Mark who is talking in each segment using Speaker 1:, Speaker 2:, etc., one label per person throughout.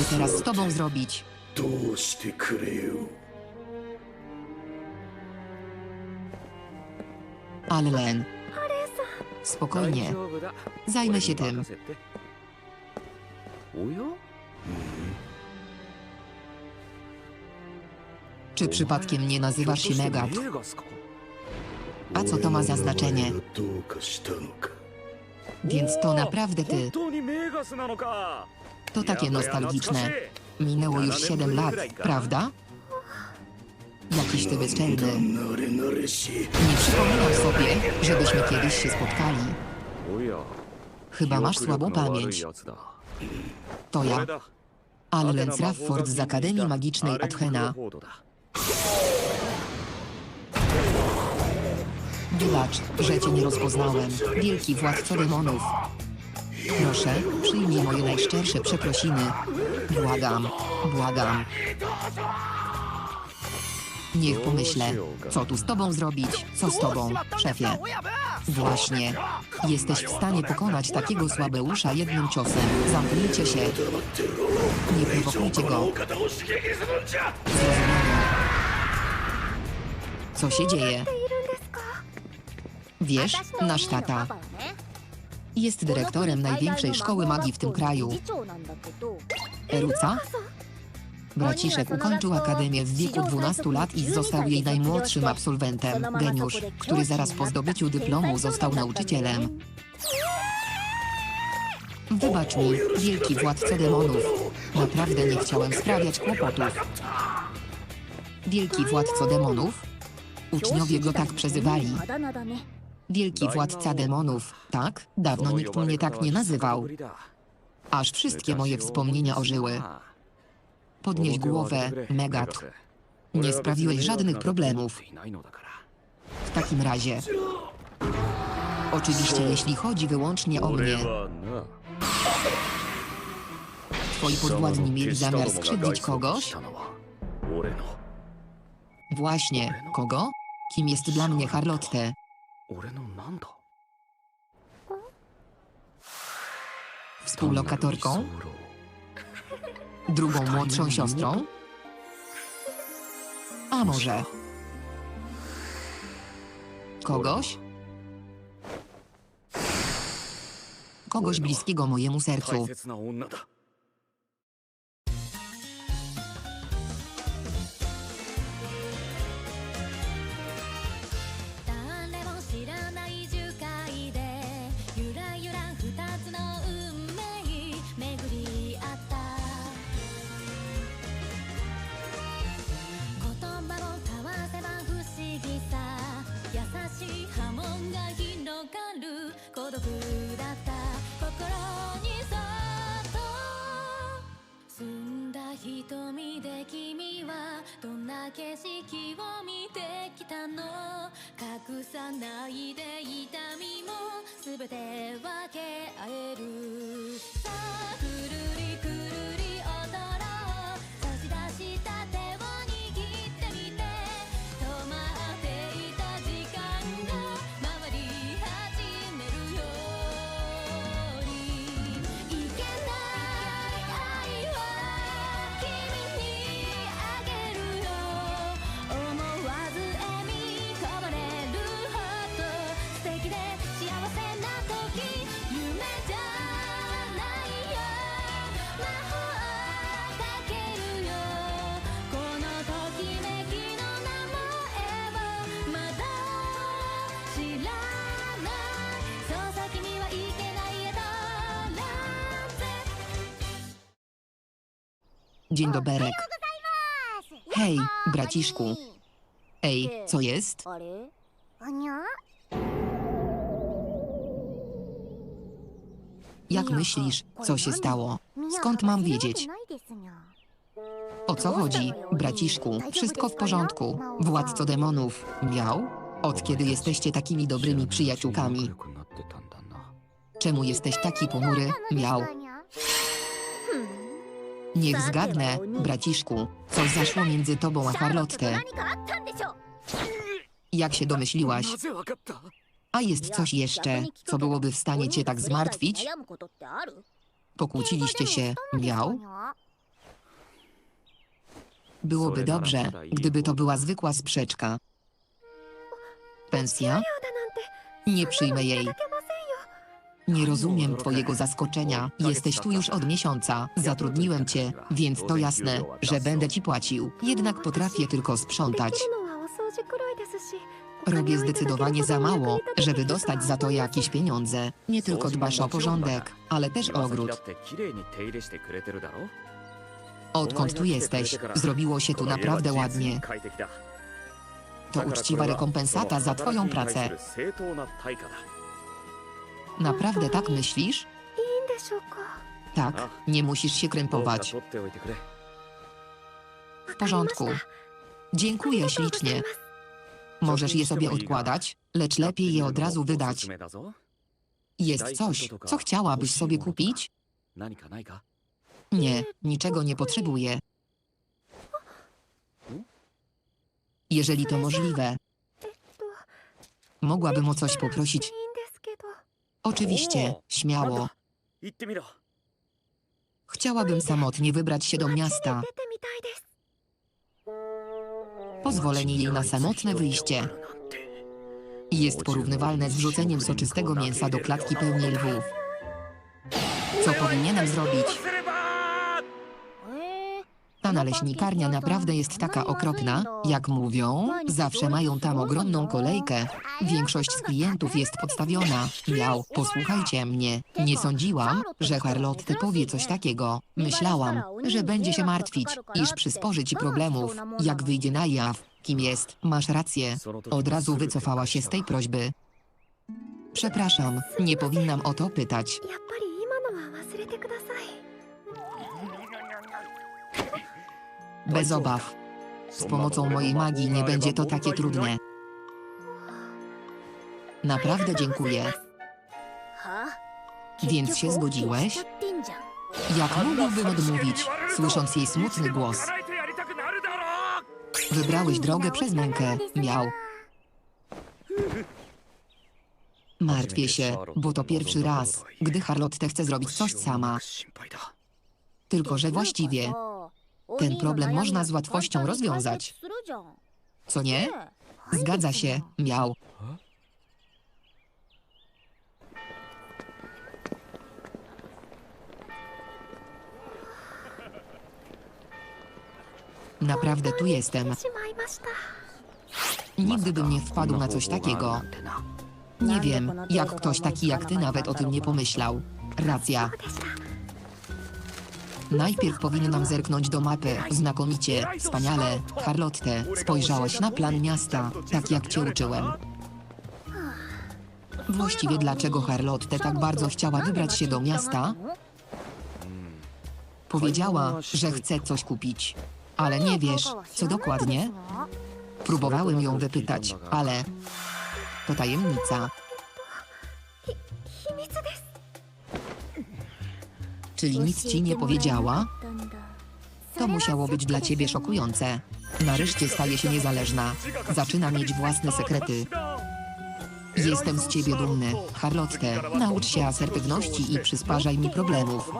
Speaker 1: mogę teraz z tobą zrobić?
Speaker 2: Tłusty krył. Ale
Speaker 1: Len, spokojnie. Zajmę się tym. Czy przypadkiem nie nazywasz się Megat? A co to ma za znaczenie? Więc to naprawdę ty. To takie nostalgiczne. Minęło już 7 lat, prawda? Jakiś ty bezczelny. Nie przypominam sobie, żebyśmy kiedyś się spotkali. Chyba masz słabą pamięć. To ja. Allen Trafford z Akademii Magicznej Athena. Wybacz, że cię nie rozpoznałem. Wielki władco demonów. Proszę, przyjmij moje najszczersze przeprosiny. Błagam, błagam. Niech pomyślę, co tu z tobą zrobić, co z tobą, szefie. Właśnie. Jesteś w stanie pokonać takiego słabeusza jednym ciosem. Zamknijcie się. Nie prowokujcie go. Co się dzieje? Wiesz, nasz tata jest dyrektorem największej szkoły magii w tym kraju. Eruca? Braciszek ukończył akademię w wieku 12 lat i został jej najmłodszym absolwentem. Geniusz, który zaraz po zdobyciu dyplomu został nauczycielem. Wybacz mi, wielki władco demonów. Naprawdę nie chciałem sprawiać kłopotów. Wielki władco demonów? Uczniowie go tak przezywali. Wielki władca demonów, tak, dawno nikt mnie tak nie nazywał. Aż wszystkie moje wspomnienia ożyły. Podnieś głowę, Megat. Nie sprawiłeś żadnych problemów. W takim razie... Oczywiście jeśli chodzi wyłącznie o mnie. Twoi podwładni mieli zamiar skrzywdzić kogoś? Właśnie, kogo? Kim jest dla mnie Charlotte?
Speaker 3: 俺のなんだ
Speaker 1: Współlokatorką? Drugą młodszą siostrą? A może kogoś? Kogoś bliskiego mojemu sercu.
Speaker 3: 大切な女だ
Speaker 4: な景色を見てきたの。隠さないで痛みも全て分け合える。
Speaker 1: Dzień doberek. Hej, braciszku. Ej, co jest? Jak myślisz, co się stało? Skąd mam wiedzieć? O co chodzi, braciszku? Wszystko w porządku. Władco demonów miał? Od kiedy jesteście takimi dobrymi przyjaciółkami? Czemu jesteś taki ponury? Miał. Niech zgadnę, braciszku, co zaszło między tobą a Charlotte. Jak się domyśliłaś? A jest coś jeszcze, co byłoby w stanie cię tak zmartwić? Pokłóciliście się, miał? Byłoby dobrze, gdyby to była zwykła sprzeczka. Pensja? Nie przyjmę jej. Nie rozumiem twojego zaskoczenia, jesteś tu już od miesiąca, zatrudniłem cię, więc to jasne, że będę ci płacił. Jednak potrafię tylko sprzątać. Robię zdecydowanie za mało, żeby dostać za to jakieś pieniądze. Nie tylko dbasz o porządek, ale też o ogród. Odkąd tu jesteś, zrobiło się tu naprawdę ładnie. To uczciwa rekompensata za twoją pracę. Naprawdę tak myślisz? Tak, nie musisz się krępować. W porządku. Dziękuję ślicznie. Możesz je sobie odkładać, lecz lepiej je od razu wydać. Jest coś, co chciałabyś sobie kupić? Nie, niczego nie potrzebuję. Jeżeli to możliwe, mogłabym o coś poprosić. Oczywiście, śmiało. Chciałabym samotnie wybrać się do miasta. Pozwolenie jej na samotne wyjście jest porównywalne z wrzuceniem soczystego mięsa do klatki pełnej lwów. Co powinienem zrobić? Ta naleśnikarnia naprawdę jest taka okropna, jak mówią, zawsze mają tam ogromną kolejkę. Większość z klientów jest podstawiona. Miał, posłuchajcie mnie. Nie sądziłam, że Charlotte powie coś takiego. Myślałam, że będzie się martwić, iż przysporzy ci problemów, jak wyjdzie na jaw, kim jest. Masz rację. Od razu wycofała się z tej prośby. Przepraszam, nie powinnam o to pytać. Bez obaw. Z pomocą mojej magii nie będzie to takie trudne. Naprawdę dziękuję. Więc się zgodziłeś? Jak mógłbym odmówić, słysząc jej smutny głos? Wybrałeś drogę przez mękę, miał. Martwię się, bo to pierwszy raz, gdy Charlotte chce zrobić coś sama. Tylko, że właściwie ten problem można z łatwością rozwiązać. Co nie? Zgadza się, miał. Naprawdę tu jestem. Nigdy bym nie wpadł na coś takiego. Nie wiem, jak ktoś taki jak ty nawet o tym nie pomyślał. Racja. Najpierw powinnam zerknąć do mapy. Znakomicie, wspaniale. Charlotte, spojrzałaś na plan miasta, tak jak cię uczyłem. Właściwie dlaczego Charlotte tak bardzo chciała wybrać się do miasta? Powiedziała, że chce coś kupić. Ale nie wiesz, co dokładnie? Próbowałem ją wypytać, ale to tajemnica. czyli nic ci nie powiedziała? To musiało być dla ciebie szokujące. Nareszcie staje się niezależna. Zaczyna mieć własne sekrety. Jestem z ciebie dumny, Charlotte. Naucz się asertywności i przysparzaj mi problemów.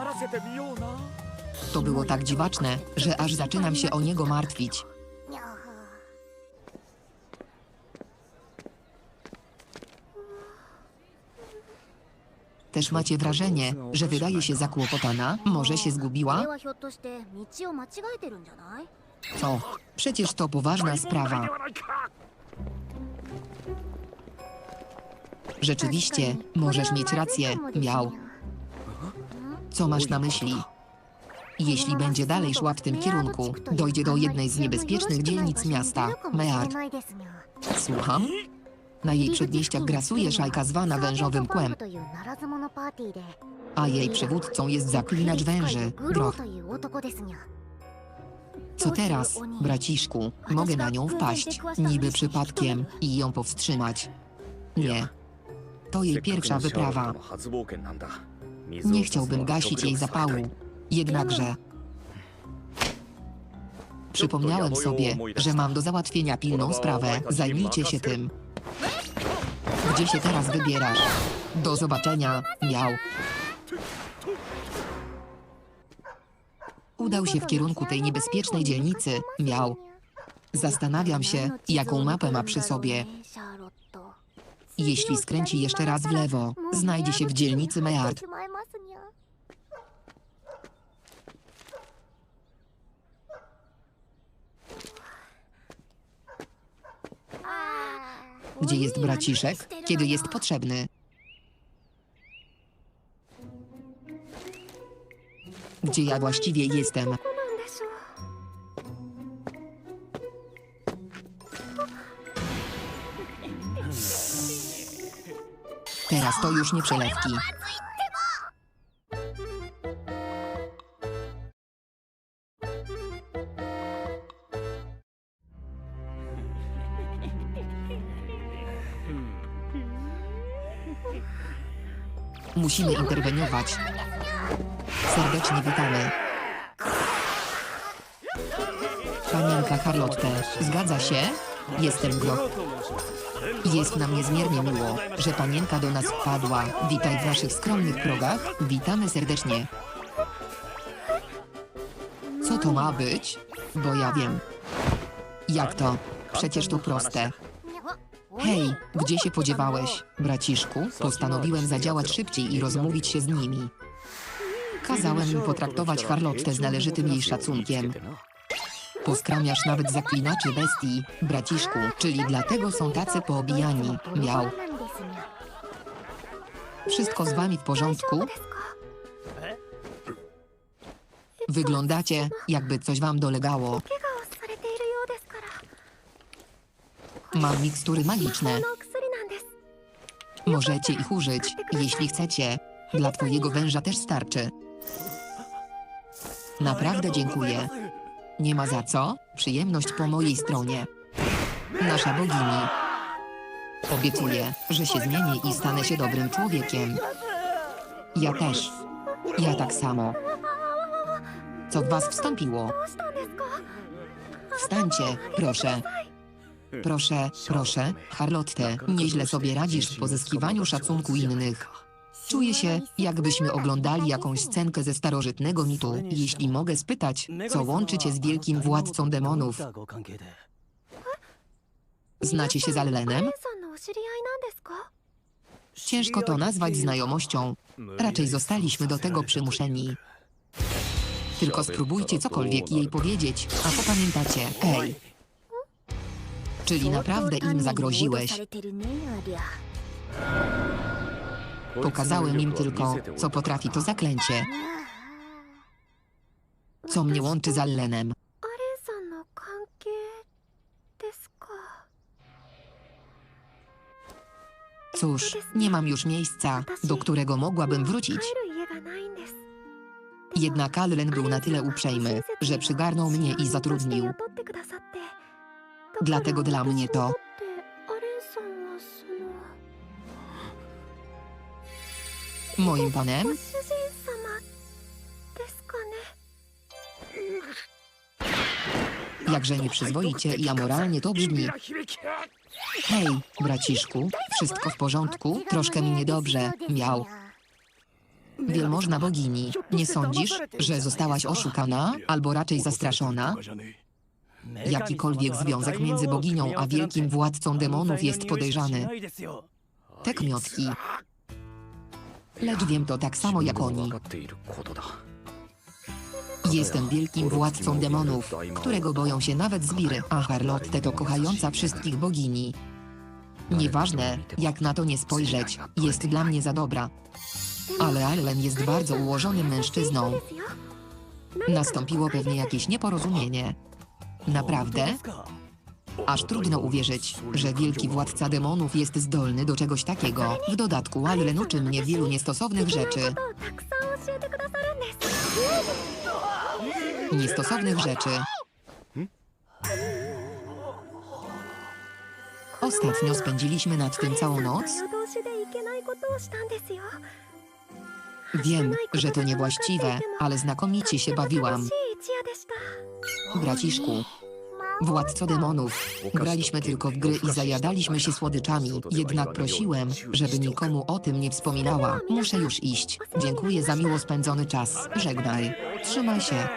Speaker 1: To było tak dziwaczne, że aż zaczynam się o niego martwić. Też macie wrażenie, że wydaje się zakłopotana? Może się zgubiła?
Speaker 5: はひょっとして道を間違えてるんじゃない
Speaker 1: Co? Przecież to poważna sprawa.
Speaker 2: ではないか
Speaker 1: Rzeczywiście, możesz mieć rację, miał. Co masz na myśli? Jeśli będzie dalej szła w tym kierunku, dojdzie do jednej z niebezpiecznych dzielnic miasta, Meard. Słucham? Na jej przedmieściach grasuje szajka zwana wężowym kłem, a jej przywódcą jest zaklinacz węży, groch. Co teraz, braciszku? Mogę na nią wpaść, niby przypadkiem, i ją powstrzymać. Nie. To jej pierwsza wyprawa. Nie chciałbym gasić jej zapału. Jednakże... Przypomniałem sobie, że mam do załatwienia pilną sprawę, zajmijcie się tym. Gdzie się teraz wybierasz? Do zobaczenia, miał. Udał się w kierunku tej niebezpiecznej dzielnicy. Miał. Zastanawiam się, jaką mapę ma przy sobie. Jeśli skręci jeszcze raz w lewo, znajdzie się w dzielnicy Meard. gdzie jest braciszek, kiedy jest potrzebny. Gdzie ja właściwie jestem? Teraz to już nie przelewki. Musimy interweniować. Serdecznie witamy. Panienka Charlotte, zgadza się? Jestem Gro. Jest nam niezmiernie miło, że panienka do nas wpadła. Witaj w naszych skromnych progach. Witamy serdecznie. Co to ma być? Bo ja wiem. Jak to? Przecież to proste. Hej, gdzie się podziewałeś, braciszku? Postanowiłem zadziałać szybciej i rozmówić się z nimi. Kazałem im potraktować Harlottę z należytym jej szacunkiem. Poskramiasz nawet zaklinaczy bestii, braciszku, czyli dlatego są tacy poobijani. Miał. Wszystko z wami w porządku? Wyglądacie, jakby coś wam dolegało. Mam mikstury magiczne. Możecie ich użyć, jeśli chcecie. Dla twojego węża też starczy. Naprawdę dziękuję. Nie ma za co. Przyjemność po mojej stronie. Nasza bogini. Obiecuję, że się zmienię i stanę się dobrym człowiekiem. Ja też. Ja tak samo. Co w was wstąpiło? Wstańcie, proszę. Proszę, proszę, Charlotte, nieźle sobie radzisz w pozyskiwaniu szacunku innych. Czuję się, jakbyśmy oglądali jakąś scenkę ze starożytnego mitu, jeśli mogę spytać, co łączy cię z wielkim władcą demonów. Znacie się z Allenem? Ciężko to nazwać znajomością. Raczej zostaliśmy do tego przymuszeni. Tylko spróbujcie cokolwiek jej powiedzieć, a popamiętacie, ej, Czyli naprawdę im zagroziłeś. Pokazałem im tylko, co potrafi to zaklęcie. Co mnie łączy z Allenem. Cóż, nie mam już miejsca, do którego mogłabym wrócić. Jednak Allen był na tyle uprzejmy, że przygarnął mnie i zatrudnił. Dlatego dla mnie to moim panem Jakże nieprzyzwoicie i amoralnie to brzmi. Hej, braciszku, wszystko w porządku, troszkę mi niedobrze, miał. Wielmożna bogini, nie sądzisz, że zostałaś oszukana, albo raczej zastraszona? Jakikolwiek związek między boginią a wielkim władcą demonów jest podejrzany. Te kmiotki. Lecz wiem to tak samo jak oni. Jestem wielkim władcą demonów, którego boją się nawet zbiry, a Charlotte to kochająca wszystkich bogini. Nieważne, jak na to nie spojrzeć, jest dla mnie za dobra. Ale Allen jest bardzo ułożonym mężczyzną. Nastąpiło pewnie jakieś nieporozumienie. Naprawdę? Aż trudno uwierzyć, że wielki władca demonów jest zdolny do czegoś takiego. W dodatku Allen uczy mnie wielu niestosownych rzeczy. Niestosownych rzeczy. Ostatnio spędziliśmy nad tym całą noc. Wiem, że to niewłaściwe, ale znakomicie się bawiłam. Braciszku. Władco demonów. Graliśmy tylko w gry i zajadaliśmy się słodyczami. Jednak prosiłem, żeby nikomu o tym nie wspominała. Muszę już iść. Dziękuję za miło spędzony czas. Żegnaj. Trzymaj się.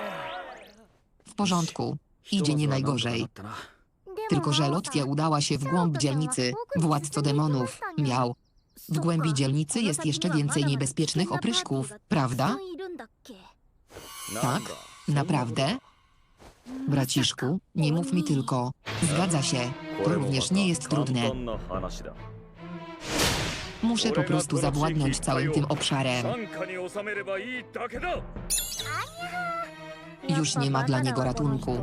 Speaker 1: W porządku. Idzie nie najgorzej. Tylko, że Lottia udała się w głąb dzielnicy. Władco demonów. Miał. W głębi dzielnicy jest jeszcze więcej niebezpiecznych opryszków, prawda? Tak? Naprawdę? Braciszku, nie mów mi tylko. Zgadza się. To również nie jest trudne. Muszę po prostu zawładnąć całym tym obszarem. Już nie ma dla niego ratunku.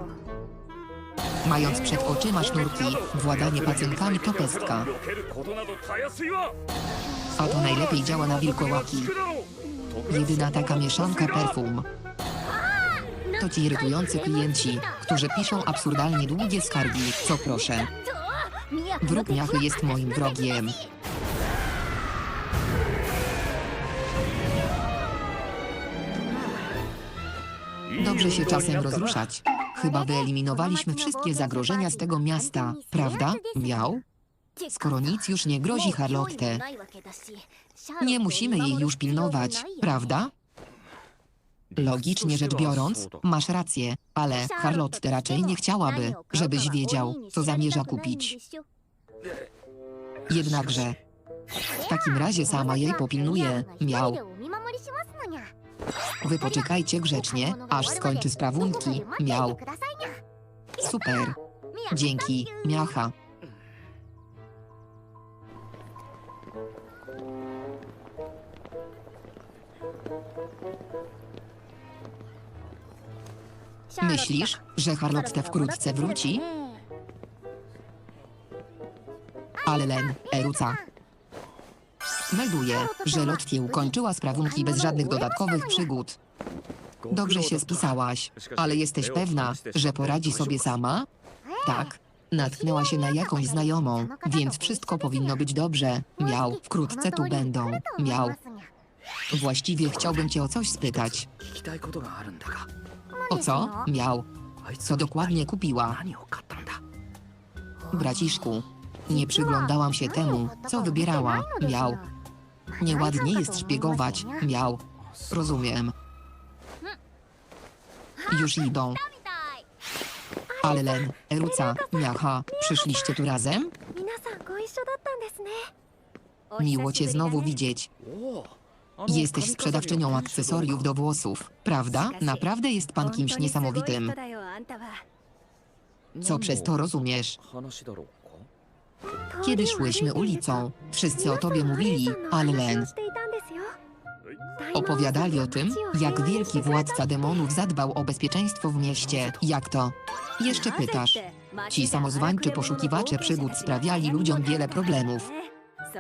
Speaker 1: Mając przed oczyma sznurki, władanie pacjenkami to pestka. A to najlepiej działa na wilkołaki. Jedyna taka mieszanka perfum. To ci irytujący klienci, którzy piszą absurdalnie długie skargi, co proszę. Wróg miachy jest moim wrogiem. Dobrze się czasem rozruszać. Chyba wyeliminowaliśmy wszystkie zagrożenia z tego miasta, prawda? Miał? Skoro nic już nie grozi Charlotte, nie musimy jej już pilnować, prawda? Logicznie rzecz biorąc, masz rację, ale Charlotte raczej nie chciałaby, żebyś wiedział, co zamierza kupić. Jednakże, w takim razie sama jej popilnuje, miał. Wy poczekajcie grzecznie, aż skończy sprawunki, miał. Super. Dzięki, miacha. Myślisz, że Charlotte wkrótce wróci? Ale Len, Eruca. Melduję, że Lottie ukończyła sprawunki bez żadnych dodatkowych przygód. Dobrze się spisałaś, ale jesteś pewna, że poradzi sobie sama? Tak. Natknęła się na jakąś znajomą, więc wszystko powinno być dobrze. Miał, wkrótce tu będą. Miał. Właściwie chciałbym cię o coś spytać. O co? Miał. Co dokładnie kupiła? Braciszku, nie przyglądałam się temu, co wybierała. Miał. Nieładnie jest szpiegować. Miał. Rozumiem. Już idą. Ale Len, Eruca, Miacha, przyszliście tu razem? Miło cię znowu widzieć. Jesteś sprzedawczynią akcesoriów do włosów, prawda? Naprawdę jest pan kimś niesamowitym. Co przez to rozumiesz? Kiedy szłyśmy ulicą, wszyscy o tobie mówili, ale Len. Opowiadali o tym, jak wielki władca demonów zadbał o bezpieczeństwo w mieście. Jak to? Jeszcze pytasz. Ci samozwańczy poszukiwacze przygód sprawiali ludziom wiele problemów.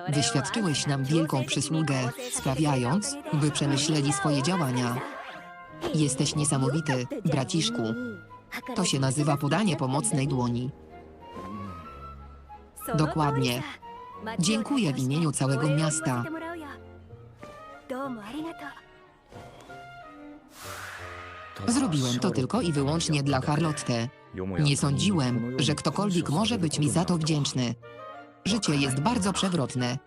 Speaker 1: Wyświadczyłeś nam wielką przysługę, sprawiając, by przemyśleli swoje działania. Jesteś niesamowity, braciszku. To się nazywa podanie pomocnej dłoni. Dokładnie. Dziękuję w imieniu całego miasta. Zrobiłem to tylko i wyłącznie dla Charlotte. Nie sądziłem, że ktokolwiek może być mi za to wdzięczny. Życie jest bardzo przewrotne.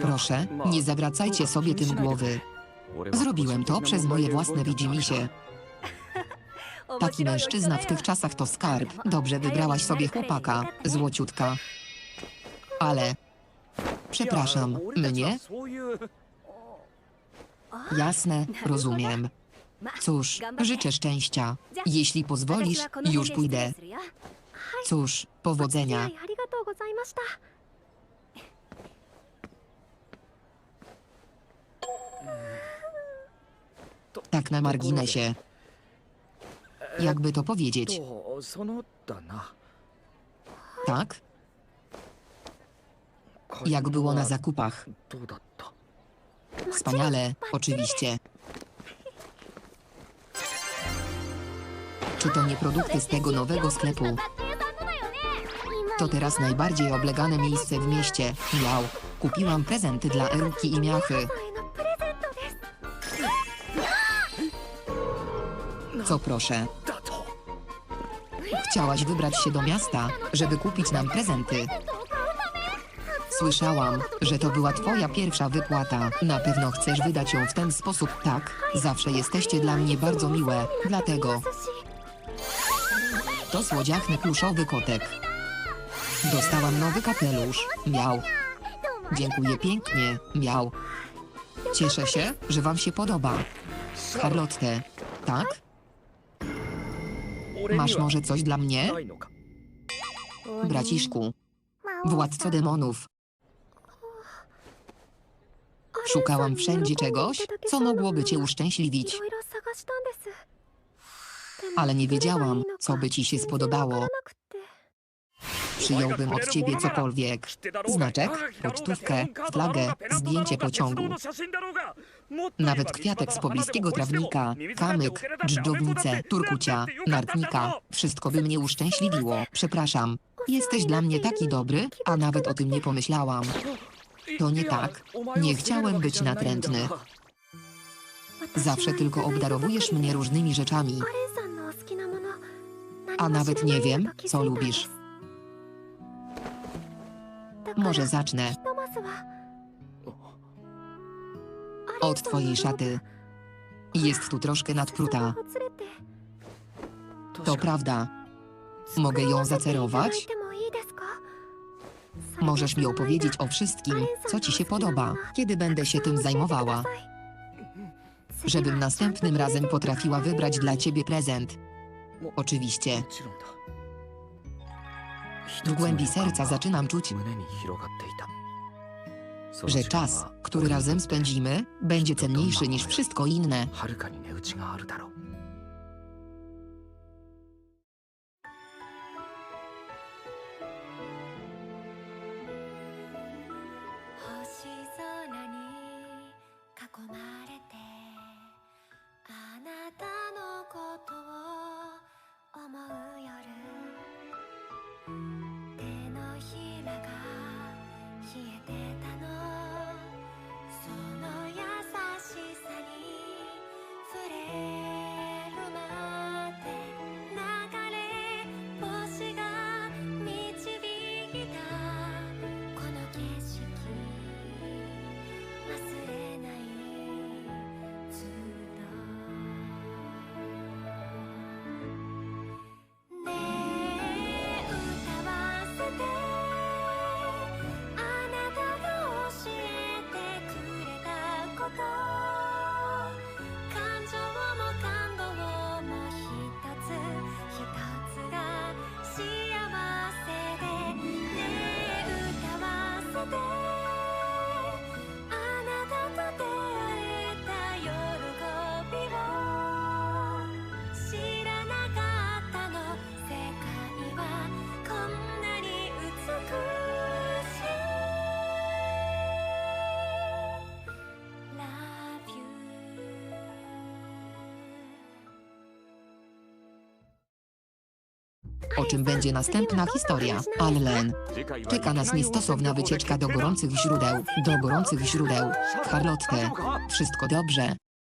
Speaker 1: Proszę, nie zawracajcie sobie tym głowy. Zrobiłem to przez moje własne widzimisię. Taki mężczyzna w tych czasach to skarb. Dobrze wybrałaś sobie chłopaka, złociutka. Ale... Przepraszam, mnie? Jasne, rozumiem. Cóż, życzę szczęścia. Jeśli pozwolisz, już pójdę. Cóż, powodzenia.
Speaker 5: ありがとうございました
Speaker 1: Tak na marginesie. Jakby to powiedzieć,
Speaker 3: とそのだな
Speaker 1: tak? Jak było na zakupach.
Speaker 3: どうだった
Speaker 1: Wspaniale, oczywiście. Czy to nie produkty z tego nowego sklepu? To teraz najbardziej oblegane miejsce w mieście. Miał. Kupiłam prezenty dla Eruki i Miachy. Co proszę? Chciałaś wybrać się do miasta, żeby kupić nam prezenty.
Speaker 4: Słyszałam, że to była twoja pierwsza wypłata. Na pewno chcesz wydać ją w ten sposób, tak? Zawsze jesteście dla mnie bardzo miłe, dlatego. To słodziachny pluszowy kotek. Dostałam nowy kapelusz. Miał. Dziękuję pięknie. Miał. Cieszę się, że wam się podoba. Charlotte, tak? Masz może coś dla mnie? Braciszku. Władco demonów. Szukałam wszędzie czegoś, co mogłoby cię uszczęśliwić. Ale nie wiedziałam, co by ci się spodobało. Przyjąłbym od ciebie cokolwiek. Znaczek, pocztówkę, flagę, zdjęcie pociągu. Nawet kwiatek z pobliskiego trawnika, kamyk, dżdżownicę, turkucia, nartnika. Wszystko by mnie uszczęśliwiło. Przepraszam. Jesteś dla mnie taki dobry, a nawet o tym nie pomyślałam. To nie tak. Nie chciałem być natrętny. Zawsze tylko obdarowujesz mnie różnymi rzeczami.
Speaker 1: A nawet nie wiem, co lubisz.
Speaker 4: Może zacznę od twojej szaty. Jest tu troszkę nadpruta. To prawda. Mogę ją zacerować? Możesz mi opowiedzieć o wszystkim, co ci się podoba, kiedy będę się tym zajmowała. Żebym następnym razem potrafiła wybrać dla ciebie prezent. Oczywiście. W głębi serca zaczynam czuć, że czas, który razem spędzimy, będzie cenniejszy niż wszystko inne. o czym będzie następna historia. Allen. Czeka nas niestosowna wycieczka do gorących źródeł. Do gorących źródeł. Charlotte. Wszystko dobrze.